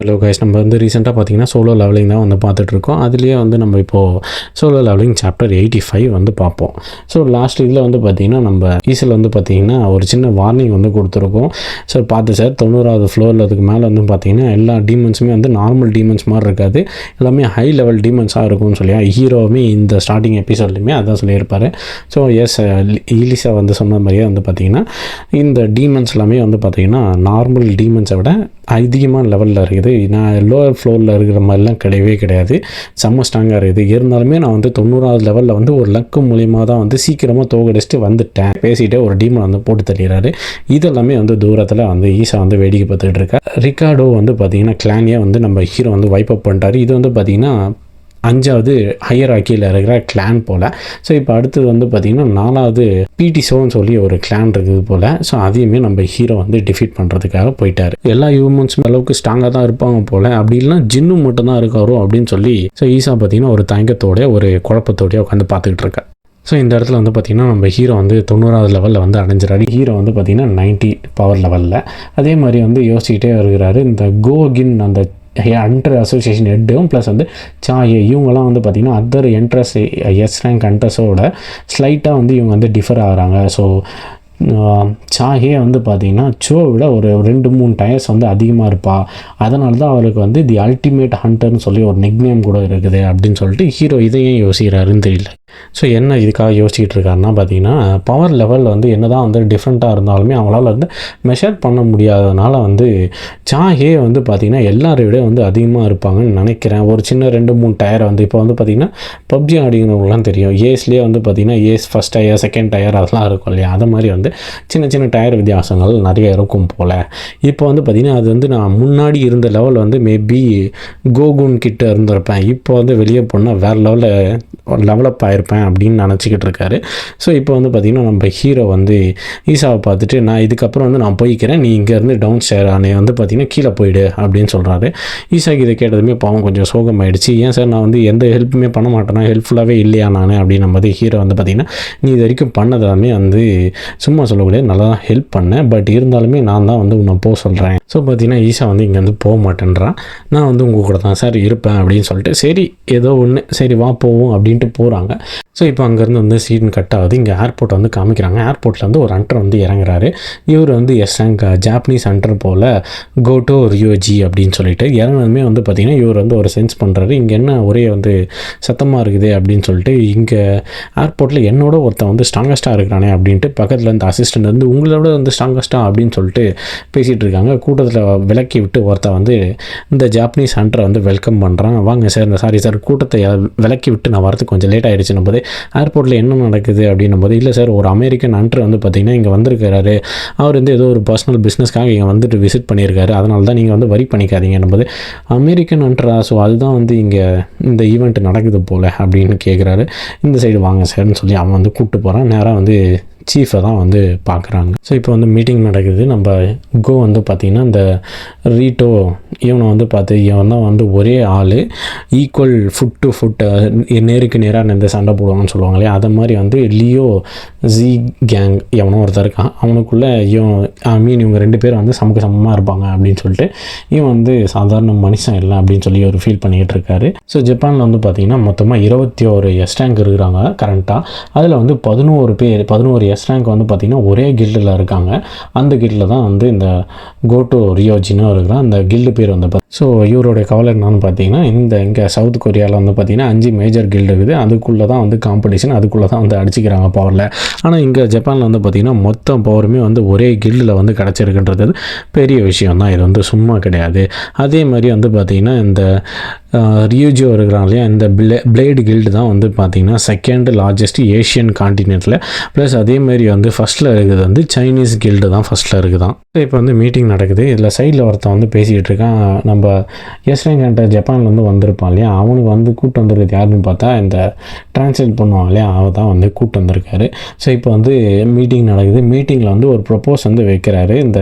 Hello guys நம்ம வந்து ரீசெண்டாக பார்த்தீங்கன்னா சோலோ லெவலிங் தான் வந்து பார்த்துட்ருக்கோம் அதுலேயே வந்து நம்ம இப்போது solo leveling chapter eighty five வந்து பார்ப்போம் ஸோ லாஸ்ட் இதில் வந்து பார்த்தீங்கன்னா நம்ம ஈஸில் வந்து பார்த்தீங்கன்னா ஒரு சின்ன வார்னிங் வந்து கொடுத்துருக்கோம். சார் பார்த்து சார் தொண்ணூறாவது ஃப்ளோரில் அதுக்கு மேலே வந்து பார்த்தீங்கன்னா எல்லா டீமன்ஸுமே வந்து நார்மல் டீமன்ஸ் மாதிரி இருக்காது. எல்லாமே ஹை லெவல் டீமன்ஸாக இருக்கும்னு சொல்லி ஹீரோவுமே இந்த ஸ்டார்டிங் எபிசோட்லையுமே அதான் சொல்லியிருப்பார். ஸோ எஸ் ஈலிசா வந்து சொன்ன மாதிரியே வந்து பார்த்தீங்கன்னா இந்த டீமன்ஸ் எல்லாமே வந்து பார்த்தீங்கன்னா நார்மல் டீமன்ஸை விட அதிகமான லெவலில் இருக்குது. நான் லோவர் ஃப்ளோரில் இருக்கிற மாதிரிலாம் கிடையவே கிடையாது. செம்ம ஸ்ட்ராங்காக இருக்குது. இருந்தாலுமே நான் வந்து தொண்ணூறாவது லெவலில் வந்து ஒரு லக்கு மூலியமாக தான் வந்து சீக்கிரமாக தோகடிச்சிட்டு வந்துட்டேன். பேசிகிட்டே ஒரு டீமை வந்து போட்டு தள்ளிடுறாரு. இதெல்லாமே வந்து தூரத்தில் வந்து ஈஸா வந்து வேடிக்கை பார்த்துட்டு இருக்கா. ரிகார்டோ வந்து பார்த்தீங்கன்னா கிளானியாக வந்து நம்ம ஹீரோ வந்து வைப் அப் பண்ணிட்டாரு. இது வந்து பார்த்தீங்கன்னா அஞ்சாவது ஹையர் ஆக்கியில் இருக்கிற கிளான் போல். ஸோ இப்போ அடுத்தது வந்து பார்த்திங்கன்னா நாலாவது பிடிசோன்னு சொல்லி ஒரு கிளான் இருக்குது போல். ஸோ அதையுமே நம்ம ஹீரோ வந்து டிஃபீட் பண்ணுறதுக்காக போயிட்டார். எல்லா ஹியூமன்ஸும் அளவுக்கு ஸ்ட்ராங்காக தான் இருப்பாங்க போல். அப்படி இல்லைனா ஜின்னு மட்டும்தான் இருக்காரோ அப்படின்னு சொல்லி ஸோ ஈஸா பார்த்திங்கன்னா ஒரு தயங்கத்தோட ஒரு குழப்பத்தோடய உட்காந்து பார்த்துக்கிட்டு இருக்கேன் ஸோ இந்த இடத்துல வந்து பார்த்திங்கன்னா நம்ம ஹீரோ வந்து தொண்ணூறாவது லெவலில் வந்து அடைஞ்சிடாரு ஹீரோ வந்து பார்த்திங்கன்னா நைன்ட்டி பவர் லெவலில் அதே மாதிரி வந்து யோசிச்சுக்கிட்டே வருகிறாரு இந்த கோகின் அந்த அண்டர் அசோசியேஷன் ஹெட்டும் ப்ளஸ் வந்து சாயே இவங்கெல்லாம் வந்து பார்த்திங்கன்னா அதர் என்ட்ரஸ் எஸ் ரேங்க் அண்டர்ஸோட ஸ்லைட்டாக வந்து இவங்க வந்து டிஃபர் ஆகிறாங்க. ஸோ சாஹே வந்து பார்த்திங்கன்னா சோ விட ஒரு ரெண்டு மூணு டயர்ஸ் வந்து அதிகமாக இருப்பா. அதனால தான் அவருக்கு வந்து தி அல்டிமேட் ஹண்டர்னு சொல்லி ஒரு நெக்னேம் கூட இருக்குது அப்படின்னு சொல்லிட்டு ஹீரோ இதையும் யோசிக்கிறாருன்னு தெரியல. ஸோ என்ன இதுக்காக யோசிச்சுக்கிட்டு இருக்காருன்னா பார்த்தீங்கன்னா பவர் லெவல் வந்து என்ன தான் வந்து டிஃப்ரெண்ட்டாக இருந்தாலுமே அவங்களால வந்து மெஷர் பண்ண முடியாதனால வந்து சாஹே வந்து பார்த்திங்கன்னா எல்லாரை விட வந்து அதிகமாக இருப்பாங்கன்னு நினைக்கிறேன். ஒரு சின்ன ரெண்டு மூணு டயர் வந்து இப்போ வந்து பார்த்திங்கன்னா பப்ஜி ஆடிங்கிறவங்களாம் தெரியும். ஏஸ்லேயே வந்து பார்த்திங்கன்னா S first tier second tier அதெல்லாம் இருக்கும் இல்லையா? அது மாதிரி வந்து சின்ன சின்ன டயர் வித்தியாசங்கள் நிறைய இருக்கும் போல். இப்போ வந்து பார்த்திங்கன்னா அது வந்து நான் முன்னாடி இருந்த லெவல் வந்து மேபி கோகுன் கிட்ட இருந்திருப்பேன். இப்போ வந்து வெளியே போனால் வேறு லெவலில் டெவலப் ஆகிருப்பேன் அப்படின்னு நினச்சிக்கிட்டு இருக்காரு. ஸோ இப்போ வந்து பார்த்திங்கன்னா நம்ம ஹீரோ வந்து ஈசாவை பார்த்துட்டு நான் இதுக்கப்புறம் வந்து நான் போய்க்கிறேன். நீ இங்கேருந்து டவுன் ஸ்டேர் ஆனே வந்து பார்த்திங்கன்னா கீழே போயிடு அப்படின்னு சொல்கிறாரு ஈசாக்கு இதை கேட்டதுமே பாவம் கொஞ்சம் சோகமாயிடுச்சு. ஏன் சார் நான் வந்து எந்த ஹெல்ப்புமே பண்ண மாட்டேனா? ஹெல்ப்ஃபுல்லாகவே இல்லையா நான்? அப்படின்னு போது ஹீரோ வந்து பார்த்திங்கன்னா நீ இது வரைக்கும் பண்ணதாமே வந்து சும்மா சொல்லக்கூடிய நல்லா தான் ஹெல்ப் பண்ணேன். பட் இருந்தாலுமே நான் தான் வந்து உன்னை போக சொல்கிறேன் ஸோ பார்த்தீங்கன்னா ஈஷா வந்து இங்கேருந்து போக மாட்டேன்றான். நான் வந்து உங்கள் கூட தான் சார் இருப்பேன் அப்படின்னு சொல்லிட்டு சரி ஏதோ ஒன்று சரி வா போவோம் அப்படின்ட்டு போகிறாங்க ஸோ இப்போ அங்கேருந்து வந்து சீன் கட் ஆகுது. இங்கே ஏர்போர்ட் வந்து காமிக்கிறாங்க. ஏர்போர்ட்டில் வந்து ஒரு அண்டர் வந்து இறங்குறாரு. இவர் வந்து எஸ் ரேங்க் ஜாப்பனீஸ் அண்டர் போல் கோட்டோ ரியோஜி அப்படின்னு சொல்லிட்டு இறங்கினதுமே வந்து பார்த்திங்கன்னா இவர் வந்து ஒரு சென்ஸ் பண்ணுறாரு இங்கே என்ன ஒரே வந்து சத்தமாக இருக்குது அப்படின்னு சொல்லிட்டு இங்கே ஏர்போர்ட்டில் என்னோட ஒருத்தன் வந்து ஸ்ட்ராங்கஸ்ட்டாக இருக்கிறானே அப்படின்ட்டு பக்கத்தில் இருந்து அசிஸ்டண்ட் வந்து உங்களோட வந்து ஸ்ட்ராங்கஸ்ட்டாக அப்படின்னு சொல்லிட்டு பேசிகிட்டு இருக்காங்க. கூட்டத்தில் விலக்கி விட்டு ஒருத்தன் வந்து இந்த ஜாப்பனீஸ் ஹண்டரை வந்து வெல்கம் பண்ணுறான் வாங்க சார் இந்த சாரி சார் கூட்டத்தை விலக்கி விட்டு நான் வரதுக்கு கொஞ்சம் லேட் ஆகிடுச்சுன்னும் போது ஏர்போர்ட்டில் என்ன நடக்குது அப்படின்னும் போது இல்லை சார் ஒரு அமெரிக்கன் அன்ட்ரு வந்து பார்த்திங்கன்னா இங்கே வந்திருக்கிறாரு. அவர் வந்து ஏதோ ஒரு பர்சனல் பிஸ்னஸ்க்காக இங்கே வந்துட்டு விசிட் பண்ணியிருக்காரு அதனால தான் நீங்கள் வந்து வரி பண்ணிக்காதீங்க போது அமெரிக்கன் அன்ட்ரா ஸோ அதுதான் வந்து இங்கே இந்த ஈவெண்ட் நடக்குது போல் அப்படின்னு கேட்குறாரு இந்த சைடு வாங்க சார்னு சொல்லி அவன் வந்து கூப்பிட்டு போகிறான் நேராக வந்து சீஃபை தான் வந்து பார்க்குறாங்க. ஸோ இப்போ வந்து மீட்டிங் நடக்குது. நம்ம கோ வந்து பார்த்திங்கன்னா இந்த ரீட்டோ இவனை வந்து பார்த்து இவன் தான் வந்து ஒரே ஆள். ஈக்குவல் ஃபுட் டு ஃபுட் நேருக்கு நேராக இந்த சண்டை போடுவாங்கன்னு சொல்லுவாங்க இல்லையா? அதை மாதிரி வந்து லியோ ஜி கேங் எவனோ ஒருத்தர் இருக்கான். அவனுக்குள்ளே இவன் ஐ மீன் இவங்க ரெண்டு பேரும் வந்து சமக்க சமமாக இருப்பாங்க அப்படின்னு சொல்லிட்டு இவன் வந்து சாதாரண மனுஷன் இல்லை அப்படின்னு சொல்லி ஒரு ஃபீல் பண்ணிக்கிட்டு இருக்காரு. ஸோ ஜப்பானில் வந்து பார்த்திங்கன்னா மொத்தமாக இருபத்தி ஒரு எஸ் டேங்க் இருக்கிறாங்க கரண்ட்டாக அதில் வந்து பதினோரு பேர் பதினோரு எஸ் ரேங்க் வந்து பார்த்திங்கன்னா ஒரே கில்டில் இருக்காங்க. அந்த கில்டில் தான் வந்து இந்த கோட்டோ ரியோஜின்னு இருக்கிறான் அந்த கில்டு பேர் வந்து ஸோ இவருடைய கவலை என்னன்னு பார்த்தீங்கன்னா இந்த இங்கே சவுத் கொரியாவில் வந்து பார்த்திங்கன்னா அஞ்சு மேஜர் கில்டு இருக்குது. அதுக்குள்ளே தான் வந்து காம்படிஷன் அதுக்குள்ளே தான் வந்து அடிச்சிக்கிறாங்க பவரில் ஆனால் இங்கே ஜப்பானில் வந்து பார்த்திங்கன்னா மொத்த பவருமே வந்து ஒரே கில்டில் வந்து கிடச்சிருக்குன்றது பெரிய விஷயம் தான். இது வந்து சும்மா கிடையாது. அதே மாதிரி வந்து பார்த்திங்கன்னா இந்த ரியூஜியோ இருக்கிறாங்க இல்லையா இந்த பிளே பிளேடு கில்டு தான் வந்து பார்த்திங்கன்னா செகண்ட் லார்ஜஸ்ட் ஏஷியன் காண்டினென்ட்டில் ப்ளஸ் அதே மாரி வந்து ஃபஸ்ட்டில் இருக்குது வந்து சைனீஸ் கில்டு தான் ஃபஸ்ட்டில் இருக்குதான். இப்போ வந்து மீட்டிங் நடக்குது. இதில் சைடில் ஒருத்தன் வந்து பேசிக்கிட்டு இருக்கான். நம்ம எஸ்ரேங்கன்ட்ட ஜப்பான்லேருந்து வந்திருப்பான் இல்லையா? அவனுக்கு வந்து கூட்டு வந்திருக்கிறது யாருன்னு பார்த்தா இந்த டிரான்ஸ்லேட் பண்ணுவான் இல்லையா? அவன் தான் வந்து கூட்டு வந்திருக்காரு. ஸோ இப்போ வந்து மீட்டிங் நடக்குது. மீட்டிங்கில் வந்து ஒரு ப்ரொப்போஸ் வந்து வைக்கிறாரு. இந்த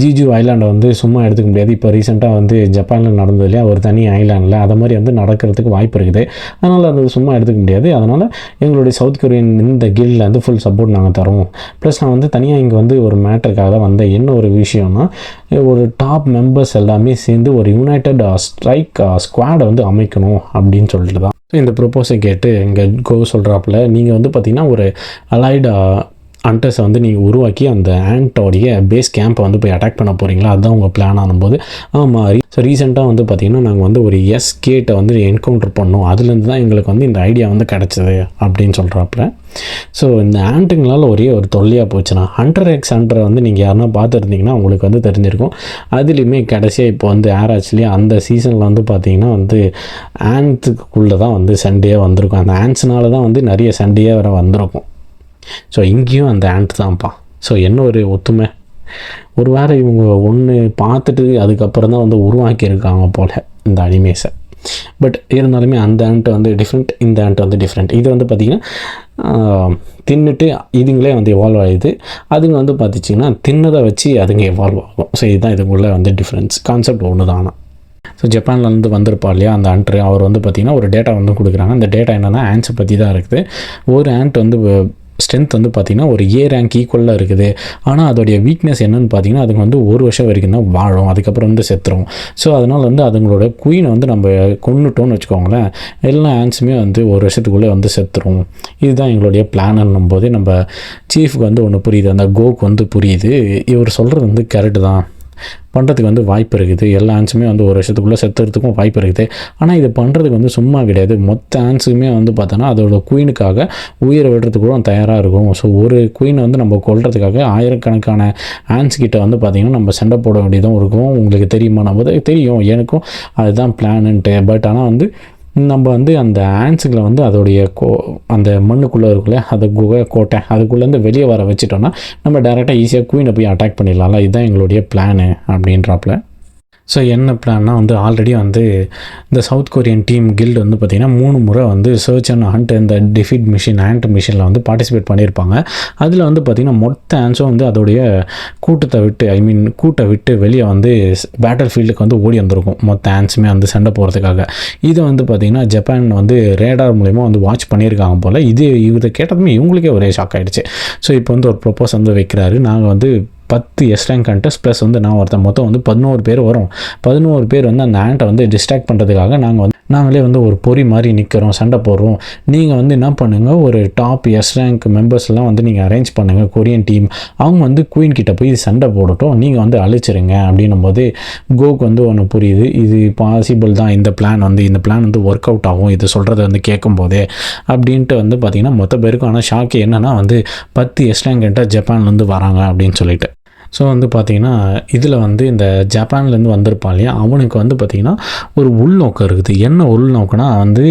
ஜிஜு ஐலாண்டை வந்து சும்மா எடுத்துக்க முடியாது. இப்போ ரீசெண்டாக வந்து ஜப்பானில் நடந்தது இல்லையா? ஒரு தனி ஐலாண்டில். அதை மாதிரி வந்து நடக்கிறதுக்கு வாய்ப்பு இருக்குது. அதனால் அது சும்மா எடுத்துக்க முடியாது. அதனால் எங்களுடைய சவுத் கொரியன் இந்த கில்டில் வந்து ஃபுல் சப்போர்ட் நாங்கள் தரோம் ப்ளஸ் நான் வந்து தனியாக இங்கே வந்து ஒரு மேட்டருக்காக தான் வந்தேன். என்ன ஒரு விஷயம்னா ஒரு டாப் மெம்பர்ஸ் எல்லாமே சேர்ந்து ஒரு யுனைடெட் ஸ்ட்ரைக் ஸ்குவாடை வந்து அமைக்கணும் அப்படின்னு சொல்லிட்டு தான் இந்த ப்ரொப்போஸை கேட்டு இங்கே கோ சொல்கிறாப்புல நீங்கள் வந்து பார்த்திங்கன்னா ஒரு அலைடு அண்டர்ஸை வந்து நீங்கள் உருவாக்கி அந்த ஆண்டோடைய பேஸ் கேம்பை வந்து போய் அட்டாக் பண்ண போகிறீங்களா அதுதான் உங்கள் பிளான் ஆனும்போது. ஆமாம் ஸோ ரீசெண்டாக வந்து பார்த்திங்கன்னா நாங்கள் வந்து ஒரு எஸ் கேட்டை வந்து என்கவுண்டர் பண்ணோம். அதுலேருந்து தான் எங்களுக்கு வந்து இந்த ஐடியா வந்து கிடச்சிது அப்படின்னு சொல்கிறாப்புல ஸோ இந்த ஆண்ட்டுங்களால் ஒரே ஒரு தொல்லையாக போச்சுன்னா ஹண்ட்ரட் எக்ஸ் ஹண்ட்ரட் வந்து நீங்கள் யாருன்னா பார்த்துருந்தீங்கன்னா உங்களுக்கு வந்து தெரிஞ்சிருக்கும். அதுலேயுமே கடைசியாக இப்போ வந்து ஆராய்ச்சிலேயே அந்த சீசனில் வந்து பார்த்தீங்கன்னா வந்து ஆண்ட்ஸுக்குள்ளே தான் வந்து சண்டே வந்திருக்கும். அந்த ஆன்ஸ்னால தான் வந்து நிறைய சண்டையே வர வந்திருக்கும். ஸோ இங்கேயும் அந்த ஆண்ட் தான்ப்பா. ஸோ என்ன ஒரு ஒத்துமை? ஒரு வேளை இவங்க ஒன்று பார்த்துட்டு அதுக்கப்புறம் தான் வந்து உருவாக்கியிருக்காங்க போல் இந்த அனிமேஸை பட் இருந்தாலுமே அந்த ஆண்ட் வந்து டிஃப்ரெண்ட் இந்த ஆண்ட் வந்து டிஃப்ரெண்ட் இது வந்து பார்த்திங்கன்னா தின்னுட்டு இதுங்களே வந்து எவால்வ் ஆகுது அதுங்க வந்து பார்த்துச்சிங்கன்னா தின்னதை வச்சு அதுங்க எவால்வ் ஆகும். ஸோ இதுதான் இதுக்குள்ளே வந்து டிஃப்ரென்ஸ் கான்செப்ட் ஒன்று தானா? ஸோ ஜப்பான்லேருந்து வந்திருப்பா இல்லையா அந்த ஆண்ட்ரு அவர் வந்து பார்த்திங்கன்னா ஒரு டேட்டா வந்து கொடுக்குறாங்க. அந்த டேட்டா என்னென்னா ஆன்ஸை பற்றி தான் இருக்குது. ஒரு ஆண்ட் வந்து ஸ்ட்ரென்த் வந்து பார்த்திங்கன்னா ஒரு ஏ ரேங்க் ஈக்குவலாக இருக்குது. ஆனால் அதோடைய வீக்னஸ் என்னென்னு பார்த்தீங்கன்னா அதுங்க வந்து ஒரு வருஷம் வரைக்கும் தான் வாழும். அதுக்கப்புறம் வந்து செத்துரும். ஸோ அதனால் வந்து அதுங்களோட குயினை வந்து நம்ம கொண்டுட்டோம்னு வச்சுக்கோங்களேன் எல்லா ஆன்ஸுமே வந்து ஒரு வருஷத்துக்குள்ளே வந்து செத்துரும். இதுதான் எங்களுடைய பிளான்னும் போது நம்ம சீஃப்க்கு வந்து ஒன்று புரியுது. அந்த கோக்கு வந்து புரியுது. இவர் சொல்கிறது வந்து கரெக்டு தான். பண்ணுறதுக்கு வந்து வாய்ப்பு இருக்குது. எல்லா ஆன்ஸுமே வந்து ஒரு வருஷத்துக்குள்ளே செத்துறதுக்கும் வாய்ப்பு இருக்குது. ஆனால் இது பண்ணுறதுக்கு வந்து சும்மா கிடையாது. மொத்த ஆன்ஸுமே வந்து பார்த்தோன்னா அதோட குயினுக்காக உயிரை விடுறதுக்கு கூட தயாராக இருக்கும். ஸோ ஒரு குயினை வந்து நம்ம கொள்றதுக்காக ஆயிரக்கணக்கான ஆன்ஸ் கிட்ட வந்து பார்த்திங்கன்னா நம்ம சண்டை போட வேண்டியதும் இருக்கும். உங்களுக்கு தெரியுமா? நம்ம தெரியும். எனக்கும் அதுதான் பிளானுன்ட்டு பட் ஆனால் வந்து நம்ம வந்து அந்த ஆன்ஸுகளை வந்து அதோடைய கோ அந்த மண்ணுக்குள்ளே இருக்குல்ல அதை குகை கோட்டை அதுக்குள்ளேருந்து வெளியே வர வச்சுட்டோன்னா நம்ம டேரெக்டாக ஈஸியாக குயினை போய் அட்டாக் பண்ணிடலாம்ல. இதுதான் எங்களுடைய பிளானு அப்படின்றாப்புல ஸோ என்ன பிளான்னா வந்து ஆல்ரெடி வந்து இந்த சவுத் கொரியன் டீம் கில்டு வந்து பார்த்திங்கன்னா மூணு முறை வந்து சர்ச் அண்ட் ஹண்ட் இந்த டிஃபிட் மிஷின் ஆண்ட் மிஷினில் வந்து பார்ட்டிசிபேட் பண்ணியிருப்பாங்க. அதில் வந்து பார்த்திங்கன்னா மொத்த ஆன்ஸும் வந்து அதோடைய கூட்டத்தை விட்டு ஐ மீன் கூட்டை விட்டு வெளியே வந்து பேட்டில் ஃபீல்டுக்கு வந்து ஓடி வந்திருக்கும். மொத்த ஆன்ஸுமே வந்து சண்டை போகிறதுக்காக இதை வந்து பார்த்திங்கன்னா ஜப்பான் வந்து ரேடார் மூலயமா வந்து வாட்ச் பண்ணியிருக்காங்க போல். இது இதை கேட்டதுமே இவங்களுக்கே ஒரே ஷாக் ஆகிடுச்சு ஸோ இப்போ வந்து ஒரு ப்ரொப்போஸ் வந்து வைக்கிறாரு. நாங்கள் வந்து பத்து எஸ் ரேங்க் கண்டஸ்ட் ப்ளஸ் வந்து நான் ஒருத்தன். மொத்தம் வந்து பதினோரு பேர் வரும். பதினோரு பேர் வந்து அந்த ஆண்ட்டை வந்து டிஸ்ட்ராக்ட் பண்ணுறதுக்காக நாங்கள் வந்து நாங்களே வந்து ஒரு பொறி மாதிரி நிற்கிறோம் சண்டை போடுறோம். நீங்கள் வந்து என்ன பண்ணுங்கள் ஒரு டாப் எஸ் ரேங்க் மெம்பர்ஸ்லாம் வந்து நீங்கள் அரேஞ்ச் பண்ணுங்கள் கொரியன் டீம் அவங்க வந்து குயின் கிட்ட போய் சண்டை போடட்டும். நீங்கள் வந்து அழிச்சிருங்க அப்படின்னும் போது கோக்கு வந்து ஒன்று புரியுது. இது பாசிபிள் தான். இந்த பிளான் வந்து இந்த பிளான் வந்து ஒர்க் அவுட் ஆகும். இது சொல்கிறத வந்து கேட்கும்போதே அப்படின்ட்டு வந்து பார்த்திங்கன்னா மொத்த பேருக்கும் ஆனால் ஷாக்கு என்னென்னா வந்து பத்து எஸ் ரேங்க் ஜப்பான்லேருந்து வராங்க அப்படின்னு சொல்லிட்டு. ஸோ வந்து பார்த்திங்கன்னா இதில் வந்து இந்த ஜப்பான்லேருந்து வந்திருப்பான் இல்லையா? அவனுக்கு வந்து பார்த்திங்கன்னா ஒரு உள்நோக்கம் இருக்குது. என்ன உள்நோக்கம்னா வந்து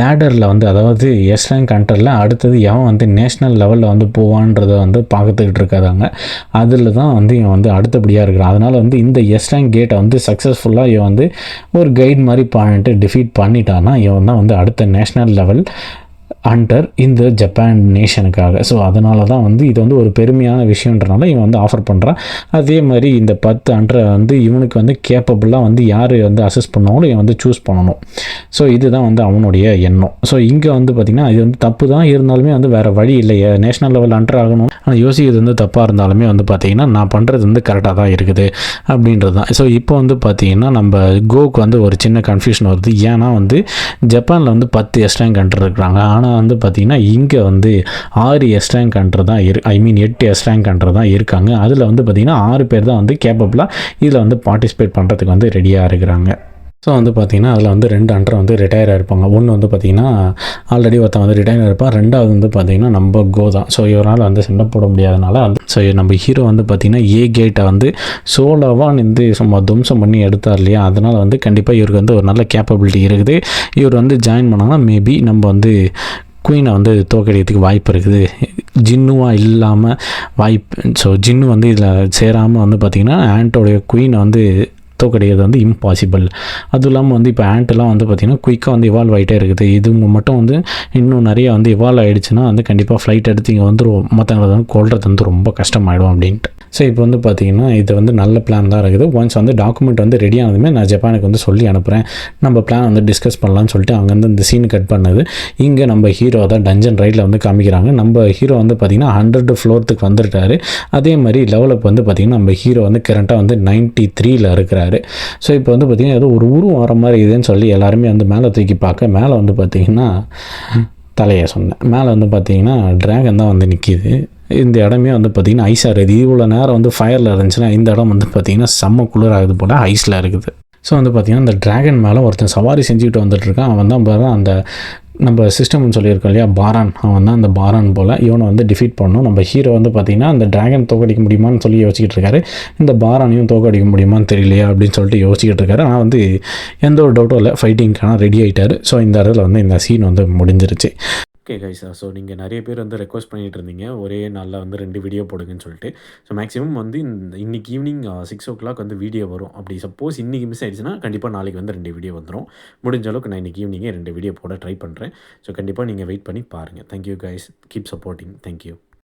லேடரில் வந்து அதாவது எஸ் ரேங்க் கண்ட்ரில் அடுத்தது எவன் வந்து நேஷ்னல் லெவலில் வந்து போவான்றதை வந்து பார்த்துக்கிட்டு இருக்காதாங்க. அதில் தான் வந்து இவன் வந்து அடுத்தபடியாக இருக்கிறான். அதனால் வந்து இந்த எஸ் ரேங்க் கேட்டை வந்து சக்ஸஸ்ஃபுல்லாக இவன் வந்து ஒரு கைட் மாதிரி பண்ணிட்டு டிஃபீட் பண்ணிட்டான்னா இவன் தான் வந்து அடுத்த நேஷ்னல் லெவல் அண்டர் இந்த ஜப்பான் நேஷனுக்காக ஸோ அதனால தான் வந்து இது வந்து ஒரு பெருமையான விஷயன்றனால இவன் வந்து ஆஃபர் பண்ணுறான் அதே மாதிரி இந்த பத்து அண்டரை வந்து இவனுக்கு வந்து கேப்பபிளாக வந்து யார் வந்து அசஸ் பண்ணாங்களோ இவன் வந்து சூஸ் பண்ணணும். ஸோ இதுதான் வந்து அவனுடைய எண்ணம். ஸோ இங்கே வந்து பார்த்திங்கன்னா இது வந்து தப்பு தான் இருந்தாலுமே வந்து வேறு வழி இல்லையே. நேஷனல் லெவல் அண்டர் ஆகணும். ஆனால் யோசிக்கிறது வந்து தப்பாக இருந்தாலுமே வந்து பார்த்திங்கன்னா நான் பண்ணுறது வந்து கரெக்டாக தான் இருக்குது. அப்படின்றது தான் ஸோ இப்போ வந்து பார்த்திங்கன்னா நம்ம கோக்கு வந்து ஒரு சின்ன கன்ஃபியூஷன் வருது. ஏன்னா வந்து ஜப்பானில் வந்து பத்து எஸ்டாங் கண்ட்ரி இருக்கிறாங்க ஆனால் வந்து பார்த்திங்கன்னா இங்கே வந்து ஆறு எஸ் ரேங்க் கண்ட்ரி தான் இரு ஐ மீன் எட்டு எஸ் ரேங்க் கண்ட்ரி தான் இருக்காங்க. அதில் வந்து பார்த்திங்கன்னா ஆறு பேர் தான் வந்து கேப்பபிளாக இதில் வந்து பார்ட்டிசிபேட் பண்ணுறதுக்கு வந்து ரெடியாக இருக்கிறாங்க. ஸோ வந்து பார்த்திங்கன்னா அதில் வந்து ரெண்டு அண்டர் வந்து ரிட்டையர் ஆகிருப்பாங்க ஒன்று வந்து பார்த்திங்கன்னா ஆல்ரெடி ஒருத்தன் வந்து ரிட்டையர் ஆகிருப்பான் ரெண்டாவது வந்து பார்த்திங்கன்னா நம்ம கோ தான். ஸோ இவரால் வந்து சண்டை போட முடியாதனால வந்து ஸோ நம்ம ஹீரோ வந்து பார்த்திங்கன்னா ஏ கேட்டை வந்து சோலோவாக நின்று சும்மா தும்சம் பண்ணி எடுத்தார் இல்லையா? அதனால் வந்து கண்டிப்பாக இவருக்கு வந்து ஒரு நல்ல கேப்பபிலிட்டி இருக்குது. இவர் வந்து ஜாயின் பண்ணாங்கன்னா மேபி நம்ம வந்து குயினை வந்து தோக்கடிக்கிறதுக்கு வாய்ப்பு இருக்குது. ஜின்னுவாக இல்லாமல் வாய்ப்பு ஸோ ஜின்னு வந்து இதில் சேராமல் வந்து பார்த்திங்கன்னா ஆண்டோடைய குயினை வந்து தோக்கடிக்கிறது வந்து இம்பாசிபிள் அதுவும் இல்லாமல் வந்து இப்போ ஆண்ட்லாம் வந்து பார்த்திங்கன்னா குயிக்காக வந்து இவால்வ் ஆகிட்டே இருக்குது. இது மட்டும் வந்து இன்னும் நிறைய வந்து இவால்வ் ஆகிடுச்சுன்னா வந்து கண்டிப்பாக ஃப்ளைட் எடுத்து இங்கே வந்து மற்றவங்களை வந்து கொள்றது வந்து ரொம்ப கஷ்டமாயிடும் அப்படின்ட்டு. ஸோ இப்போ வந்து பார்த்தீங்கன்னா இது வந்து நல்ல பிளான் தான் இருக்குது. ஒன்ஸ் வந்து டாக்குமெண்ட் வந்து ரெடி ஆனதுமே நான் ஜப்பானுக்கு வந்து சொல்லி அனுப்புகிறேன் நம்ம பிளான் வந்து டிஸ்கஸ் பண்ணலாம்னு சொல்லிட்டு அங்கேருந்து இந்த சீன் கட் பண்ணது. இங்கே நம்ம ஹீரோ தான் டஞ்சன் ரைட்டில் வந்து காமிக்கிறாங்க. நம்ம ஹீரோ வந்து பார்த்திங்கன்னா ஹண்ட்ரட் ஃப்ளோர்த்துக்கு வந்துட்டாரு அதே மாதிரி லெவலப் வந்து பார்த்திங்கன்னா நம்ம ஹீரோ வந்து கரண்ட்டாக வந்து நைன்ட்டி த்ரீயில் இருக்கிறாரு. ஸோ இப்போ வந்து பார்த்திங்கன்னா ஏதோ ஒரு உருவம் வர மாதிரி இதுன்னு சொல்லி எல்லாருமே வந்து மேலே தூக்கி பார்க்க மேலே வந்து பார்த்திங்கன்னா தலையை சொன்னேன். மேலே வந்து பார்த்திங்கன்னா ட்ராகன் தான் வந்து நிற்கிது இந்த இடமே வந்து பார்த்திங்கன்னா ஐஸாக இருக்குது. இவ்வளோ நேரம் வந்து ஃபயரில் இருந்துச்சுன்னா இந்த இடம் வந்து பார்த்திங்கன்னா செம்ம குளிர் ஆகுது போல் ஐஸில் இருக்குது. ஸோ வந்து பார்த்திங்கன்னா இந்த ட்ராகன் மேலே ஒருத்தன் சவாரி செஞ்சுக்கிட்டு வந்துட்டுருக்கான். அவன் தான் பாரு அந்த நம்ம சிஸ்டம்னு சொல்லியிருக்கோம் இல்லையா பாரான். அவன் தான் அந்த பாரான் போல் இவனை வந்து டிஃபீட் பண்ணணும். நம்ம ஹீரோ வந்து பார்த்திங்கன்னா அந்த ட்ராகன் தோக்கடிக்க முடியுமான்னு சொல்லி யோசிச்சுட்டு இருக்காரு இந்த பாரானையும் தோக்கடிக்க முடியுமான்னு தெரியலையா அப்படின்னு சொல்லிட்டு யோசிச்சுட்டு இருக்காரு ஆனால் வந்து எந்த ஒரு டவுட்டும் இல்லை ஃபைட்டிங்க்கான ரெடி ஆகிட்டார் ஸோ இந்த இடத்துல வந்து இந்த சீன் வந்து முடிஞ்சிருச்சு. ஓகே கைஸா ஸோ நீங்கள் நிறைய பேர் வந்து ரெக்வஸ்ட் பண்ணிகிட்டு இருந்தீங்க. ஒரே நாளில் வந்து ரெண்டு வீடியோ போடுங்கன்னு சொல்லிட்டு. ஸோ மேக்ஸிமம் வந்து இந்த இன்னைக்கு ஈவினிங் சிக்ஸ் ஓ கிளாக் வந்து வீடியோ வரும். அப்படி சப்போஸ் இன்றைக்கி மிஸ் ஆயிடுச்சுன்னா கண்டிப்பாக நாளைக்கு வந்து ரெண்டு வீடியோ வந்துடும் முடிஞ்ச அளவுக்கு நான் இன்றைக்கி ஈவினிங்கே ரெண்டு வீடியோ போட ட்ரை பண்ணுறேன் ஸோ கண்டிப்பாக நீங்கள் வெயிட் பண்ணி பாருங்கள் thank you guys keep supporting thank you